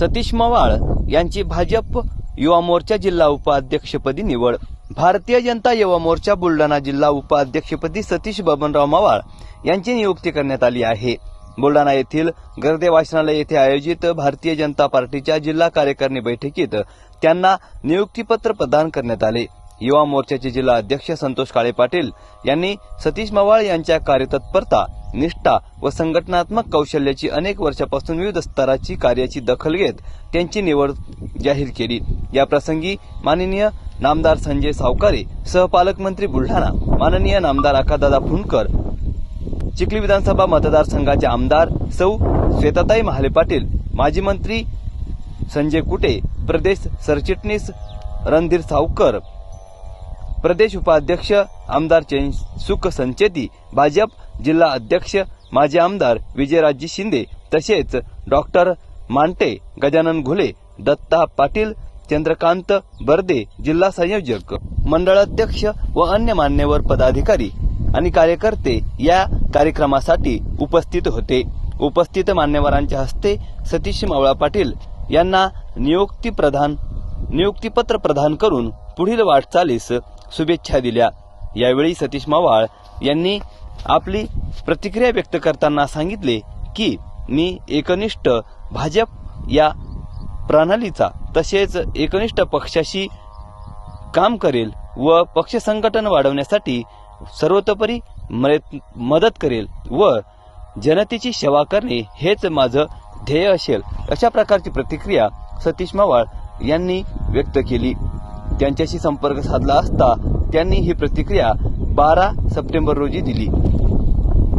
सतीश मवाळ यांची भाजप युवा मोर्चा जिल्हा उपाध्यक्षपदी निवड. भारतीय जनता युवा मोर्चा बुलढाणा जिल्हा उपाध्यक्षपदी सतीश बबनराव मवाळ यांची नियुक्ती करण्यात आली आहे. बुलढाणा येथील गर्दे वाचनालय येथे आयोजित भारतीय जनता पार्टीच्या जिल्हा कार्यकारिणी बैठकीत त्यांना नियुक्तीपत्र प्रदान करण्यात आले. युवा मोर्चाचे जिल्हा अध्यक्ष संतोष काळे पाटील यांनी सतीश मवाळ यांच्या कार्यतत्परता निष्ठा व संघटनात्मक कौशल्याची अनेक वर्षापासून विविध स्तराची कार्याची दखल घेत त्यांची निवड जाहीर केली. या प्रसंगी माननीय नामदार संजय सावकारे सहपालकमंत्री बुलढाणा माननीय नामदार आकादादा फुंडकर चिखली विधानसभा मतदारसंघाचे आमदार सौ श्वेताताई महाले पाटील माजी मंत्री संजय कुटे प्रदेश सरचिटणीस रणधीर सावकर प्रदेश उपाध्यक्ष आमदार सुख संचेती भाजप जिल्हा अध्यक्ष माजी आमदार विजयराजी शिंदे तसेच डॉक्टर मांटे गजानन घुले दत्ता पाटील चंद्रकांत बर्दे जिल्हा संयोजक मंडळाध्यक्ष व अन्य मान्यवर पदाधिकारी आणि कार्यकर्ते या कार्यक्रमासाठी उपस्थित होते. उपस्थित मान्यवरांच्या हस्ते सतीश मावळा पाटील यांना नियुक्ती प्रदान नियुक्तीपत्र प्रदान करून पुढील वाटचालीस शुभेच्छा दिल्या. यावेळी सतीश मावाळ यांनी आपली प्रतिक्रिया व्यक्त करताना सांगितले की मी एकनिष्ठ भाजप या प्रणालीचा तसेच एकनिष्ठ पक्षाशी काम करेल व पक्ष संघटन वाढवण्यासाठी सर्वतोपरी मदत- करेल व जनतेची सेवा करणे हेच माझं ध्येय असेल अशा प्रकारची प्रतिक्रिया सतीश मवाळ यांनी व्यक्त केली. त्यांच्याशी संपर्क साधला असता त्यांनी ही प्रतिक्रिया बारा सप्टेंबर रोजी दिली.